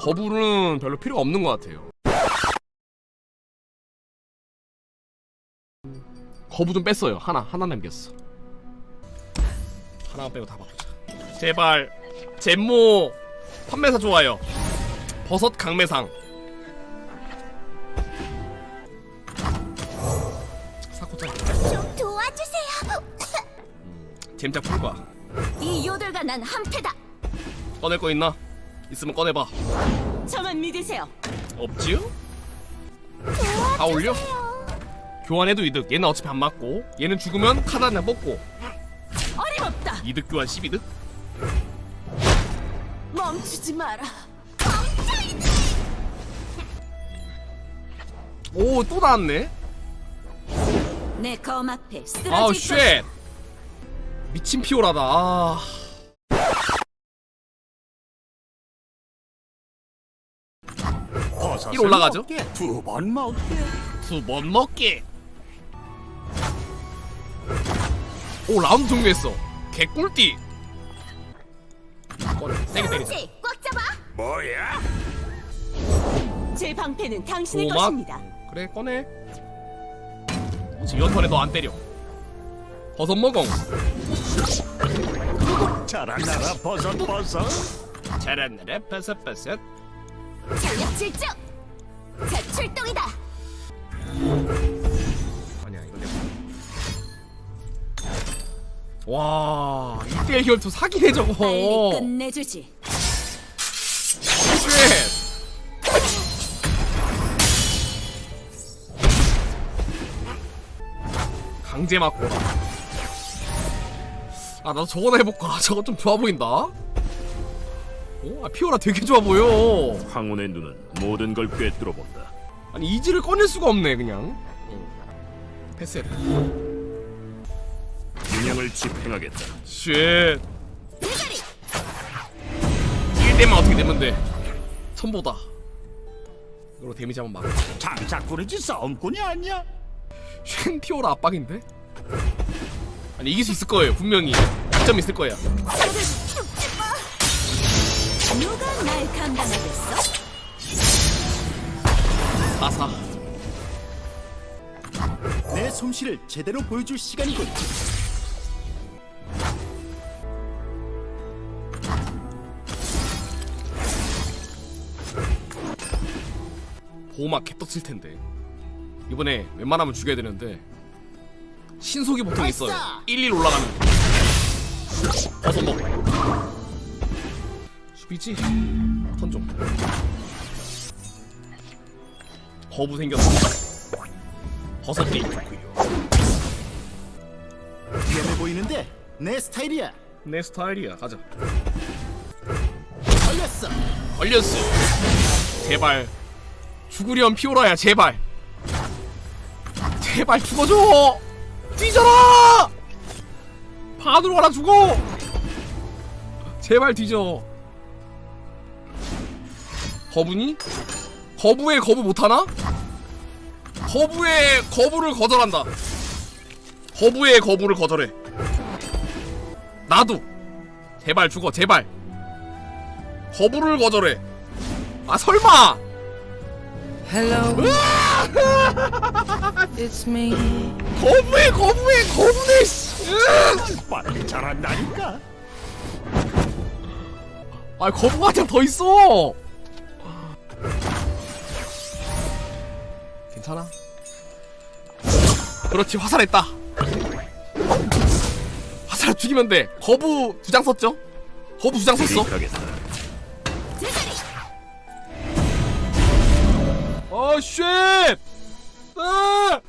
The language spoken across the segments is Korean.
거부는 별로 필요가 없는 것 같아요. 거부 좀 뺐어요. 하나 하나 남겼어. 하나 빼고 다 바꾸자. 제발 젠모 판매사 좋아요. 버섯 강매상. 사코짱 좀 도와주세요. 잼작 풀과 이 요들과 난 한패다. 꺼낼 거 있나? 있으면 꺼내봐. 저만 믿으세요. 없지요? 다 올려? 교환해도 이득. 얘는 어차피 안 맞고 얘는 죽으면 카드 하나 뽑고 어림없다. 이득 교환 12득? 멈추지 마라. 오 또 나왔네. 내 검 앞에 쓰러질 아우 것. 쉣. 미친 피오라다. 아. 일 올라가죠? 두 번 먹게. 두번 먹기. 오 라운드 종료했어. 개꿀띠. 꺼내. 세게 때리자. 꽉 잡아. 뭐야? 제 방패는 당신의 고막. 것입니다. 그래 꺼내. 지금 연턴에 너 안 때려. 버섯 먹엉. 자라나라 버섯 버섯. 잘한나라 버섯 버섯. 전력 질주. 자 출동이다. 아니야 이거 내가. 와 1대1 결투 사기네 저거. 빨리 끝내주지. 쉣. 강제 맞고. 아 나도 저거나 해볼까? 저거 좀 좋아 보인다. 오, 아 피오라 되게 좋아 보여. 황혼의 눈은 모든 걸 꿰뚫어 본다. 아니 이지를 꺼낼 수가 없네 그냥. 패스해라. 균형을 집행하겠다. 쉣. 대가리. 1대만 어떻게 되면 돼? 선보다. 이걸로 데미지 한번 막. 장작꾸리지 싸움꾼이 아니야? 쉔 피오라 압박인데? 아니 이길 수 있을 거예요 분명히. 득점 있을 거야. 누가 날 감당하겠어? 아사. 내 솜씨를 제대로 보여줄 시간이군. 보호막 개떡칠 텐데. 이번에 웬만하면 죽여야 되는데 신속이 보통 있어요. 1, 1 올라가는. 버섯 먹. 수비지. 턴 좀. 거부 생겼어. 버섯띠. 위험해 보이는데 내 스타일이야. 내 스타일이야. 가자. 걸렸어. 걸렸어. 제발. 죽으렴 피오라야 제발. 제발 죽어줘. 뒤져라. 반으로 가라 죽어. 제발 뒤져. 거부니? 거부에 거부 못하나? 거부에 거부를 거절한다. 거부에 거부를 거절해. 나도. 제발 죽어 제발. 거부를 거절해. 아 설마. Hello. it's me. 거부해 거부해 거부네. 씨. 으악! 빨리 자란다니까. 아 거부가 더 있어. 괜찮아. 그렇지 화살했다. 화살 죽이면 돼. 거부 두 장 썼죠? 거부 두 장 썼어. 아 쉣. 아!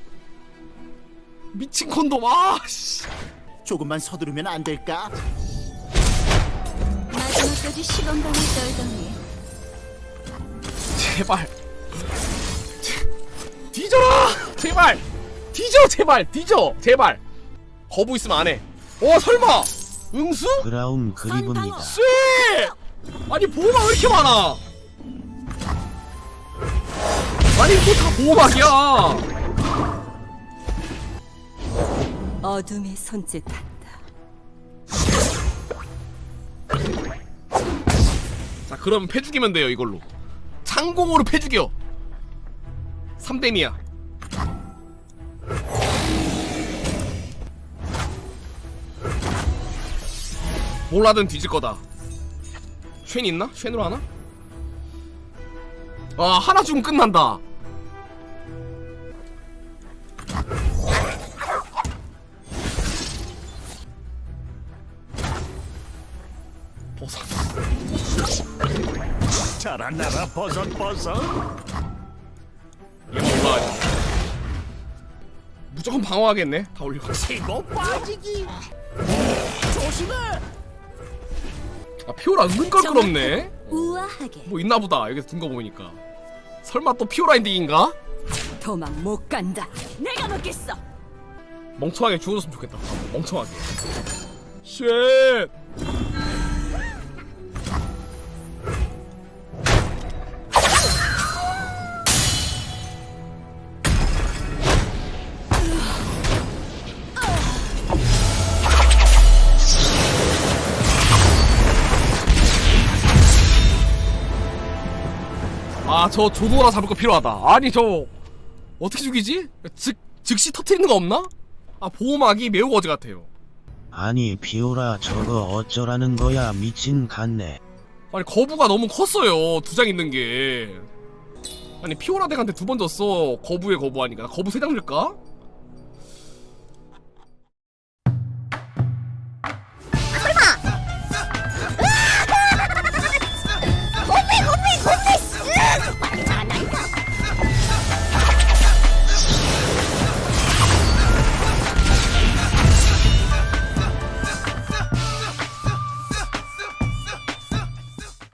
미친 콘돔 아 씨. 조금만 서두르면 안 될까? 마지막까지 시건방을 떨더니 제발 뒤져라 제발 뒤져 제발 뒤져 제발 거부 있으면 안 해 어 설마 응수? 브라운 그리브입니다. 쎄 아니 보호막 왜 이렇게 많아 아니 이거 다 보호막이야 어둠의 손짓한다. 자 그럼 패 죽이면 돼요 이걸로 창공으로 패 죽여 3댐이야 뭘 하든 뒤질 거다 쉔 있나? 쉔으로 하나? 아 하나 죽으면 끝난다 버섯 나가 버섯 버섯. 올라가야 무조건 방어하겠네. 다 올리고. 이거 빠지기. 조심해. 아 피오라 은근 껄끄럽네. 우아하게. 뭐 있나보다. 여기서 든 거 보니까. 설마 또 피오라 엔딩인가? 도망 못 간다. 내가 먹겠어. 멍청하게 죽어줬으면 좋겠다. 아, 멍청하게. 쉣 아저 조도라 잡을 거 필요하다 아니 저 어떻게 죽이지? 즉 즉시 터트리는 거 없나? 아 보호막이 매우 거지 같아요 아니 피오라 저거 어쩌라는 거야 미친 같네 아니 거부가 너무 컸어요 두 장 있는 게 아니 피오라 덱한테 두 번 졌어 거부에 거부하니까 나 거부 세 장 줄까?